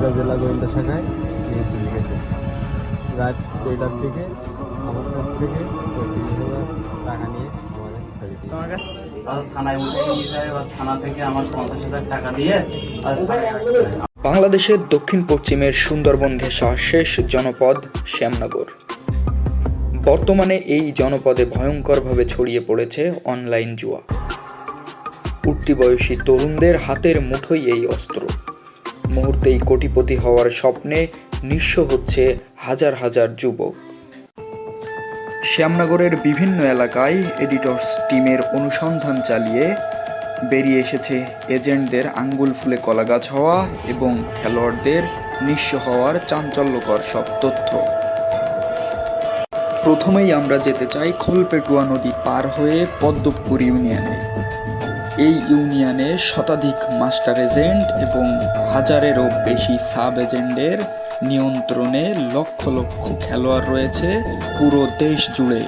সাতক্ষীরা জেলা গোয়েন্দা শাখায় নিয়ে চলে গেছে রাত দেড়টার দিকে আমার কাছ থেকে পঁয়ত্রিশ হাজার টাকা নিয়ে আমার ছেড়ে দিয়েছে আর থানায় উঠে নিয়ে যায় এবার থানা থেকে আমার পঞ্চাশ হাজার টাকা দিয়ে আর সাড়ে আট হাজার বাংলাদেশের দক্ষিণ পশ্চিমের সুন্দরবন ঘেঁষা শেষ জনপদ শ্যামনগর। বর্তমানে এই জনপদে ভয়ঙ্করভাবে ছড়িয়ে পড়েছে অনলাইন জুয়া। উঠতি বয়সী তরুণদের হাতের মুঠোই এই অস্ত্র। মুহূর্তেই কোটিপতি হওয়ার স্বপ্নে নিঃস্ব হচ্ছে হাজার হাজার যুবক। শ্যামনগরের বিভিন্ন এলাকায় এডিটর্স টিমের অনুসন্ধান চালিয়ে বেরিয়ে এসেছে এজেন্টদের আঙ্গুল ফুলে কলাগাছ হওয়া এবং খেলোয়াড়দের নিঃস্ব হওয়ার চাঞ্চল্যকর সব তথ্য। প্রথমেই আমরা যেতে চাই খোলপেটুয়া নদী পার হয়ে পদ্মপুকুর ইউনিয়নে। এই ইউনিয়নে শতাধিক মাস্টার এজেন্ট এবং হাজারেরও বেশি সাব এজেন্টের নিয়ন্ত্রণে লক্ষ লক্ষ খেলোয়াড় রয়েছে পুরো দেশ জুড়ে।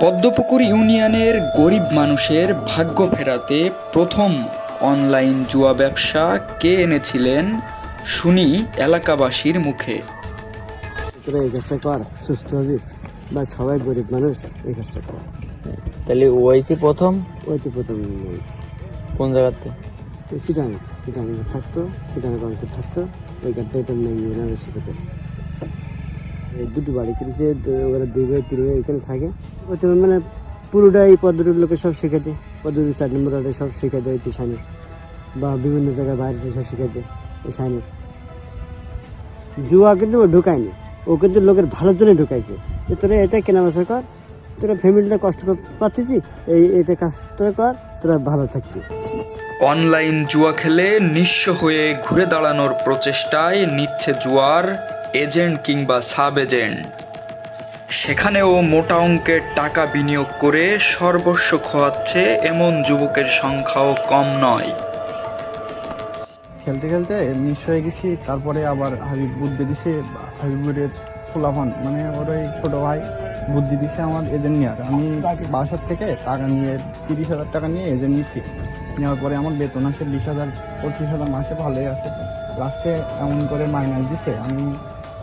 পদ্মপুকুর ইউনিয়নের গরিব মানুষের ভাগ্য ফেরাতে প্রথম অনলাইন জুয়া ব্যবসা কে এনেছিলেন শুনি এলাকাবাসীর মুখে। এই কাজটা কর, সুস্থ হবি। বা সবাই গরিব মানুষ, এই কাজটা কর। তাহলে ওইটি প্রথম? ওই তো প্রথম কোন জায়গাতে? চিটাং চিটাং থাকতো চিটাং অঙ্ক থাকতো ওইখান থেকে তো মেয়ে না বেশি করতে এই দুটো বাড়ি করেছে দু- ওরা দুই ভাই তিন ভাই এখানে থাকে। ওই তো মানে পুরোটাই এই পদ্ধতির লোকে সব শেখাতে পদ্ধতি চার নম্বর ওয়ার্ডে সব শেখাতে ওই তো সাইনে বা বিভিন্ন জায়গায় বাইরে সব শেখাতে ওই সাইনে জুয়া কিন্তু ও ঢুকায়নি। ও কিন্তু লোকের ভালোর জন্য ঢুকাইছে। যে তোরা এটা কেনা বেচা কর তোরা ফ্যামিলিটা কষ্ট পাচ্ছিস এই এটা কাজটা কর তোরা ভালো থাকবি। অনলাইন জুয়া খেলে নিঃস্ব হয়ে ঘুরে দাঁড়ানোর প্রচেষ্টায় নিচ্ছে জুয়ার এজেন্ট কিংবা সাব এজেন্ট সেখানেও মোটা অঙ্কের টাকা বিনিয়োগ করে সর্বস্ব খোয়াচ্ছে এমন যুবকের সংখ্যাও কম নয়। খেলতে খেলতে নিঃস্ব হয়ে গেছি তারপরে আবার হাবিব বুদ্ধি দিছে হাবিবুরের ফুলাফান মানে ওর ওই ছোট ভাই। বুদ্ধি দিচ্ছে আমার এজেন্ট নেওয়ার। আমি বাসার থেকে টাকা নিয়ে, তিরিশ হাজার টাকা নিয়ে এজেন্ট নিচ্ছি। নেওয়ার পরে আমার বেতন আসে বিশ হাজার, পঁচিশ হাজার মাসে ভালোই আছে। লাস্টে এমন করে মাইনাস দিছে। আমি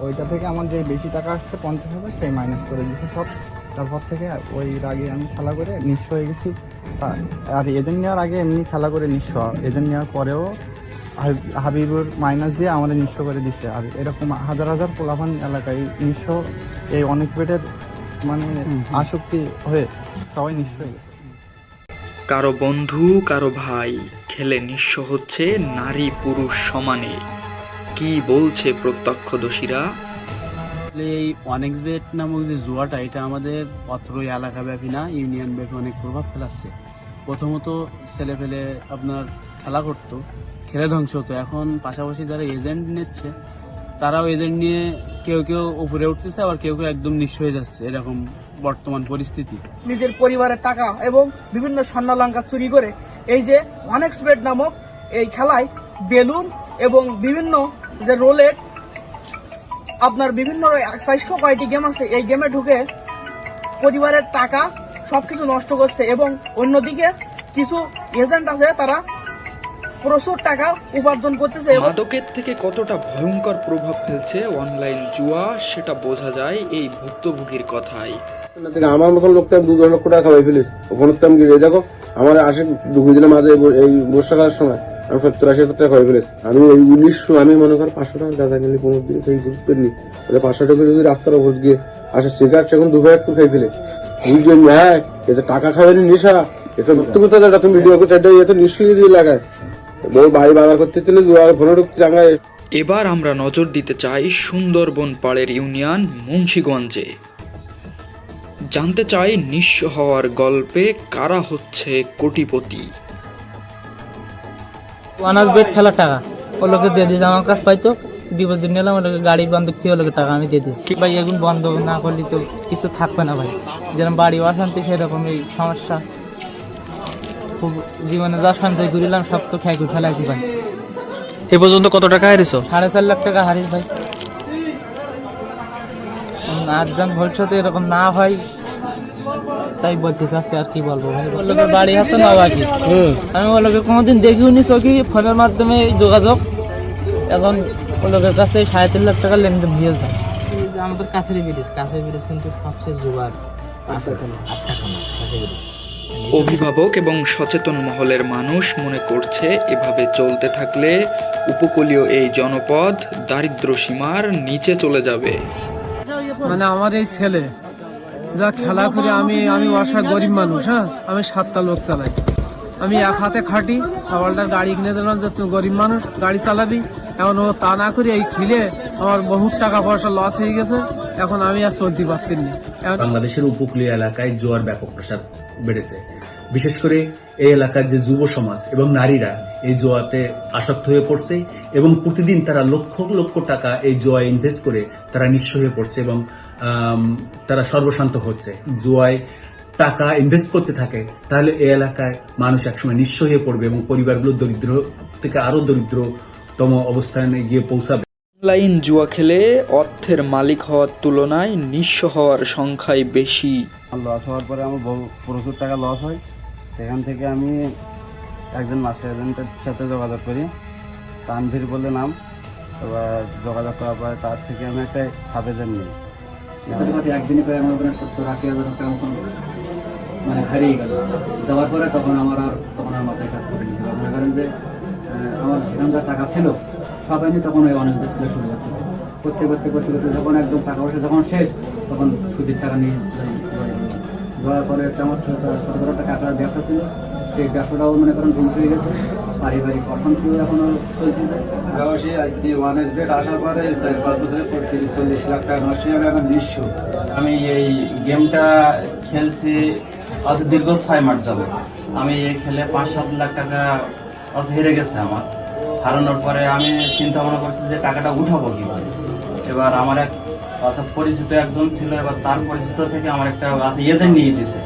ওইটা থেকে আমার যে বেশি টাকা আসছে, পঞ্চাশ হাজার, সেই মাইনাস করে দিছে সব। তারপর থেকে ওই আগে আমি খেলা করে নিঃস্ব হয়ে গেছি। আর এজেন্ট নেওয়ার আগে এমনি খেলা করে নিঃস্ব। এজেন্ট নেওয়ার পরেও হাবিবুর মাইনাস দিয়ে আমাদের নিঃস্ব করে দিচ্ছে আর এরকম হাজার হাজার পোলাভান এলাকায় নিঃস্ব। এই অনেক পেটের মানে আসক্তি হয়ে সবাই নিঃস্ব হয়ে গেছে। কারও বন্ধু কারও ভাই খেলে নিঃস্ব হচ্ছে নারী পুরুষ সমানে। কি বলছে প্রত্যক্ষদর্শীরা? এই অনেক বেট নামক যে জুয়াটা এটা আমাদের অত্র এলাকা ব্যাপী না ইউনিয়ন ব্যাপী অনেক প্রভাব ফেলাচ্ছে। প্রথমত ছেলে ফেলে আপনার খেলা করতো খেলে ধ্বংস হতো। এখন পাশাপাশি যারা এজেন্ট নিচ্ছে তারাও এজেন্ট নিয়ে কেউ কেউ উপরে উঠতেছে, আবার কেউ কেউ একদম নিঃস্ব হয়ে যাচ্ছে এরকম বর্তমান পরিস্থিতি। নিজের পরিবারের টাকা এবং বিভিন্ন স্বর্ণালঙ্কার চুরি করে এই যে অনেক স্পেড নামক এই খেলায় বেলুন এবং বিভিন্ন যে রোলেট, আপনার বিভিন্ন চারশো কয়টি গেম আছে, এই গেমে ঢুকে পরিবারের টাকা সবকিছু নষ্ট করছে এবং অন্যদিকে কিছু এজেন্ট আছে তারা প্রচুর টাকা উপার্জন করতেছে মাদকের থেকে কতটা ভয়ঙ্কর প্রভাব ফেলছে অনলাইন জুয়া সেটা বোঝা যায় এই ভুক্তভোগীর থেকে আমার মতন লোকটা দু লক্ষ টাকা খাওয়াই ফেলিস ওখানে তো আমি গিয়ে দেখো আমার আসে দুই দিনের মাঝে এই বর্ষাকালের সময় আমি সত্তর আশি হাজার টাকা খাওয়াই ফেলিস আমি এই উনিশশো আমি মনে কর পাঁচশো টাকা দাদা নিলি পনেরো দিন সেই বুঝ পেলি তাহলে পাঁচশো টাকা যদি রাস্তার ওপর গিয়ে আসে সিগারেট সেখন দুবার একটু খাই ফেলে। বুঝলেন হ্যাঁ এতে টাকা খাওয়ানি নেশা এটা সত্যি কথা তুমি ভিডিও করছ এটা এত নিশ্চয়ই দিয়ে লাগায়। বউ বাড়ি বাজার করতে চলে ফোনে ঢুকতে জাঙ্গায় এবার আমরা নজর দিতে চাই সুন্দরবন পাড়ের ইউনিয়ন মুন্সীগঞ্জে। জানতে চাই নিঃস্ব হওয়ার গল্পে কারা হচ্ছে কোটিপতি। অনার্স বেড খেলার টাকা। ও লোকে দিয়ে দিয়েছে আমার কাছ পাইতো। বিপদ নিলাম ও লোকে গাড়ি বন্ধক থেকে ও টাকা আমি দিয়ে দিয়েছি। ভাই এগুলো বন্ধ না করলে তো কিছু থাকবে না ভাই। যেরকম বাড়ি অশান্তি সেরকম এই সমস্যা। জীবনে যা সঞ্চয় করিলাম সব তো খেয়ে করে ফেলাইছি ভাই। এ পর্যন্ত কত টাকা হারিয়েছো? সাড়ে চার লাখ টাকা হারিস ভাই। আর যেন ভবিষ্যতে এরকম না হয় তাই বলতে চাচ্ছি আর কি বলব ভাই। লোকের বাড়ি আছে না বাকি আমি ওর লোকে কোনোদিন দেখিও নি চোখে ফোনের মাধ্যমে যোগাযোগ। এখন ওই লোকের কাছ থেকে সাড়ে তিন লাখ টাকা লেনদেন হয়ে যায় আমাদের কাছেরই ব্রিজ কাছের ব্রিজ কিন্তু সবচেয়ে জোগাড় আট টাকা কাছের ব্রিজ অভিভাবক এবং সচেতন মহলের মানুষ মনে করছে, এভাবে চলতে থাকলে উপকূলীয় এই জনপদ দারিদ্র সীমার নিচে চলে যাবে। মানে আমার এই ছেলে, যা খেলা করে আমি আমি অসহায় গরিব মানুষ হ্যাঁ? আমি সাতটা লোক চালাই। আমি এক হাতে খাটি সকালটার গাড়ি কিনে দিলাম যে, তুই গরিব মানুষ, গাড়ি চালাবি? এখন ও তা না করে এই খেলে আমার বহুত টাকা পয়সা লস হয়ে গেছে। এখন আমি আর চলতে পারতেন না। বাংলাদেশের উপকূলীয় এলাকায় জোয়ার ব্যাপক প্রসার বেড়েছে। বিশেষ করে এই এলাকার যে যুব সমাজ এবং নারীরা এই জোয়াতে আসক্ত হয়ে পড়ছে এবং প্রতিদিন তারা লক্ষ লক্ষ টাকা এই জোয়ায় ইনভেস্ট করে তারা নিঃস্ব হয়ে পড়ছে এবং তারা সর্বশান্ত হচ্ছে। জোয়ায় টাকা ইনভেস্ট করতে থাকে, তাহলে এই এলাকায় মানুষ একসময় নিঃস্ব হয়ে পড়বে এবং পরিবারগুলো দরিদ্র থেকে আরও দরিদ্রতম অবস্থানে গিয়ে পৌঁছাবে। অনলাইন জুয়া খেলে অর্থের মালিক হওয়ার তুলনায় নিঃস্ব হওয়ার সংখ্যাই বেশি। লস হওয়ার পরে আমার বহু প্রচুর টাকা লস হয়। সেখান থেকে আমি একজন মাস্টার এজেন্টের সাথে যোগাযোগ করি। তানভীর বলে নাম। এবার যোগাযোগ করার পরে তার থেকে আমি একটা সাব এজেন্ট নিই একদিনই প্রায় আমার ওখানে সত্তর আশি হাজার টাকা মানে হারিয়ে গেল। যাওয়ার পরে তখন আমার আর তখন আর মাথায় কাজ করেনি। যে আমার সেখানে যা টাকা ছিল সবাই নিয়ে তখন ওই অনেক তুলে শুরু করতেছে। করতে করতে করতে করতে যখন একদম টাকা পয়সা যখন শেষ তখন সুদের টাকা নিয়ে যাওয়ার পরে একটা আমার ছোট ছোট বড় একটা কাঁকড়ার ব্যবসা ছিল। সেই ব্যবসাটাও মনে করেন ধ্বংস হয়ে গেছে। পারিবারিক অশান্তিও এখনও চলতেছে ব্যবসায়ী আইসিডি ওয়ান এস বেড আসার পরে চার পাঁচ বছরে তিরিশ চল্লিশ লাখ টাকা নষ্ট হয়ে যাবে এখন নিঃস্ব। আমি এই গেমটা খেলছি আজ দীর্ঘ ছয় মাস যাবে আমি এই খেলে পাঁচ সাত লাখ টাকা আজ হেরে গেছে আমার। হারানোর পরে আমি চিন্তা ভাবনা করছি যে টাকাটা উঠাবো কীভাবে। এবার আমার এক পরিচিত একজন ছিল, এবার তার পরিচিত থেকে আমার একটা আচ্ছা এজেন্ট নিয়ে দিয়েছে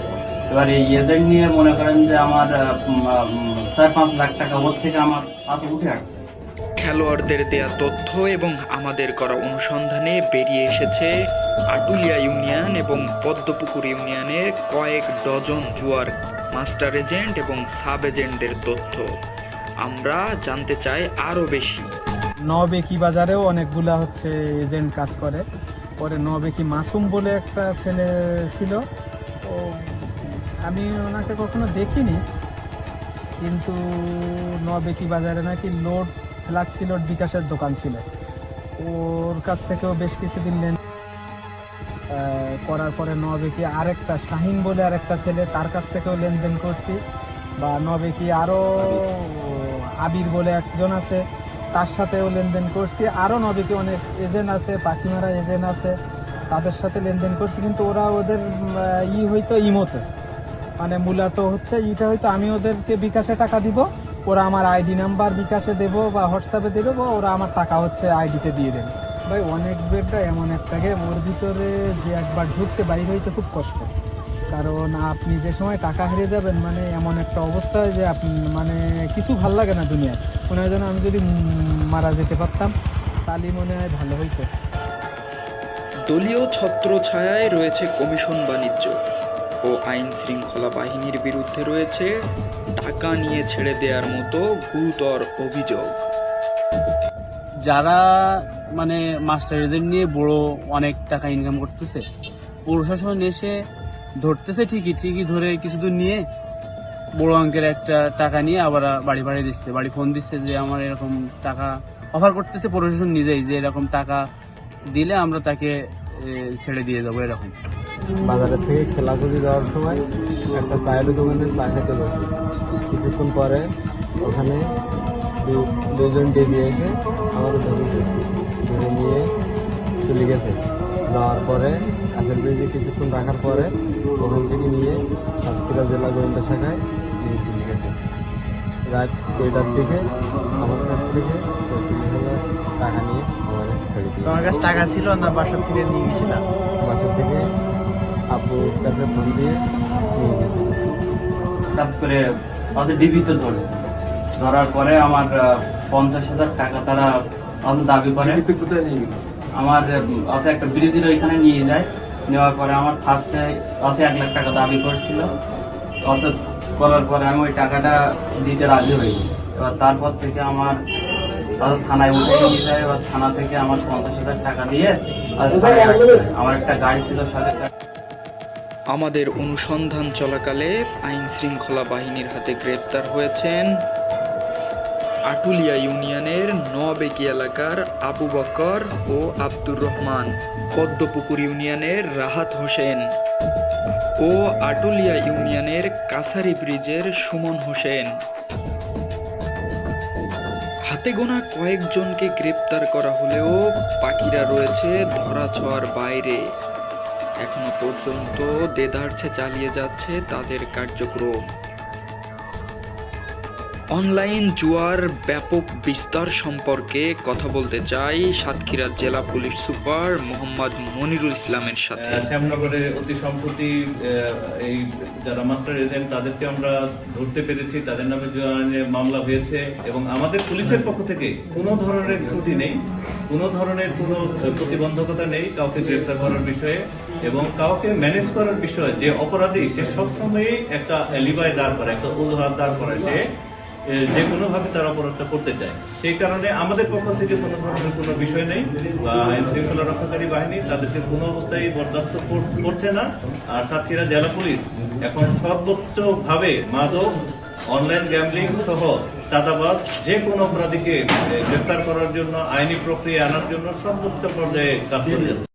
এবার এই এজেন্ট নিয়ে মনে করেন যে আমার চার পাঁচ লাখ টাকা ওর থেকে আমার আজ উঠে আসছে। খেলোয়াড়দের দেয়া তথ্য এবং আমাদের করা অনুসন্ধানে বেরিয়ে এসেছে আটুলিয়া ইউনিয়ন এবং পদ্মপুকুর ইউনিয়নের কয়েক ডজন জুয়ার মাস্টার এজেন্ট এবং সাব এজেন্টদের তথ্য। আমরা জানতে চাই আরও বেশি। নবেকি বাজারেও অনেকগুলা হচ্ছে এজেন্ট কাজ করে। পরে নবেকি মাসুম বলে একটা ছেলে ছিল। তো আমি ওনাকে কখনো দেখিনি। কিন্তু নবেকি বাজারে নাকি লোড ফ্লাক্সি লোড বিকাশের দোকান ছিল। ওর কাছ থেকেও বেশ কিছুদিন লেন করার পরে নবেকি আরেকটা শাহিন বলে আরেকটা ছেলে তার কাছ থেকেও লেনদেন করছি। বা নবেকি আরও আবির বলে একজন আছে। তার সাথেও লেনদেন করছি। আরও নদীতে অনেক এজেন্ট আছে, পাখিমারা এজেন্ট আছে। তাদের সাথে লেনদেন করছি, কিন্তু ওরা ওদের ই হইতো ইমোতে। মানে মূলত হচ্ছে ইটা হয়তো আমি ওদেরকে বিকাশে টাকা দিব, ওরা আমার আইডি নাম্বার বিকাশে দেবো বা হোয়াটসঅ্যাপে দেবো বা ওরা আমার টাকা হচ্ছে আইডিতে দিয়ে দেবে। ভাই, অনেক বেডটা এমন একটা গেম ওর ভিতরে যে একবার ঢুকছে, বাইরে হইতে খুব কষ্ট। কারণ আপনি যে সময় টাকা হেরে যাবেন মানে এমন একটা অবস্থা যে আপনি মানে কিছু ভালো লাগে না দুনিয়ায়। মনে হয় যেন আমি যদি মারা যেতে পারতাম তাহলে মনে হয় ভালো হইতো। দলীয় ছত্র ছত্রছায়ায় রয়েছে কমিশন বাণিজ্য ও আইন শৃঙ্খলা বাহিনীর বিরুদ্ধে রয়েছে টাকা নিয়ে ছেড়ে দেওয়ার মতো গুরুতর অভিযোগ। যারা মানে মাস্টার এজেন্ট নিয়ে বড় অনেক টাকা ইনকাম করতেছে প্রশাসন এসে ধরতেছে ঠিকই ঠিকই ধরে কিছুদিন নিয়ে বড় অঙ্কের একটা টাকা নিয়ে আবার বাড়ি বাড়ি দিচ্ছে, বাড়ি ফোন দিচ্ছে যে আমার এরকম টাকা অফার করতেছে প্রশাসন নিজেই যে এরকম টাকা দিলে আমরা তাকে ছেড়ে দিয়ে যাব এরকম। বাজারের থেকে খেলাঘুরি যাওয়ার সময় একটা চায়ের দোকানে চা খেতে কিছুক্ষণ পরে ওখানে দুজন ডেবি এসে আমার ধরেছে ধরে নিয়ে চলে গেছে। যাওয়ার পরে কাছের ব্রিজে কিছুক্ষণ রাখার পরে ওখান থেকে নিয়ে সাতক্ষীরা জেলা গোয়েন্দা শাখায় নিয়ে চলে গেছে রাত দুইটার দিকে? আমার কাছ থেকে পঁয়ত্রিশ হাজার টাকা নিয়ে আমার ছেড়ে তোমার কাছে টাকা ছিল না বাসার থেকে নিয়ে গেছিলাম বাসা থেকে আব্বুর কাছে ফোন দিয়ে নিয়ে গেছে। হঠাৎ করে ডিবিতে ধরছে। ধরার পরে আমার পঞ্চাশ হাজার টাকা তারা আজ দাবি করে। আমার আছে একটা ব্রিজের ওইখানে নিয়ে যায়। নেওয়ার পরে আমার ফার্স্টে আছে এক লাখ টাকা দাবি করছিল। অর্থাৎ করার পরে আমি ওই টাকাটা দিতে রাজি হই এবার তারপর থেকে আমার থানায় উঠে নিয়ে যায় এবার থানা থেকে আমার পঞ্চাশ হাজার টাকা দিয়ে। আমার একটা গাড়ি ছিল সাথে আমাদের অনুসন্ধান চলাকালে আইন শৃঙ্খলা বাহিনীর হাতে গ্রেপ্তার হয়েছেন আটুলিয়া ইউনিয়নের নবেকি এলাকার আবু বকর ও আব্দুর রহমান, পদ্মপুকুর ইউনিয়নের রাহাত হোসেন ও আটুলিয়া ইউনিয়নের কাছারি ব্রিজের সুমন হোসেন। হাতে গোনা কয়েকজনকে গ্রেপ্তার করা হলেও পাখিরা রয়েছে ধরাছোঁয়ার বাইরে। এখনও পর্যন্ত দেদারছে চালিয়ে যাচ্ছে তাদের কার্যক্রম। অনলাইন জুয়ার ব্যাপক বিস্তার সম্পর্কে কথা বলতে চাই সাতক্ষীরা জেলা পুলিশ সুপার মোহাম্মদ মনিরুল ইসলামের সাথে। শ্যামনগরে অতি সম্প্রতি এই যারা মাস্টার এজেন্ট, তাদেরকে আমরা ধরতে পেরেছি। তাদের নামে মামলা হয়েছে এবং আমাদের পুলিশের পক্ষ থেকে কোনো ধরনের ত্রুটি নেই। কোনো ধরনের কোনো প্রতিবন্ধকতা নেই কাউকে গ্রেফতার করার বিষয়ে এবং কাউকে ম্যানেজ করার বিষয়ে যে অপরাধী, সে সবসময়ই একটা লিবাই দাঁড় করে একটা উদাহরণ দাঁড় করে সে যে কোনো ভাবে তার অপরাধটা করতে চায়। সেই কারণে আমাদের পক্ষ থেকে কোনো ধরনের কোনো বিষয় নেই। আইন শৃঙ্খলা রক্ষাকারী বাহিনী তাদেরকে কোনো অবস্থায় বরদাস্ত করছে না। আর সাতক্ষীরা জেলা পুলিশ এখন সর্বোচ্চ ভাবে মাদক, অনলাইন গ্যামলিং সহ চাঁদাবাদ যে কোনো অপরাধীকে গ্রেফতার করার জন্য আইনি প্রক্রিয়া আনার জন্য সর্বোচ্চ পর্যায়ে কাজ করে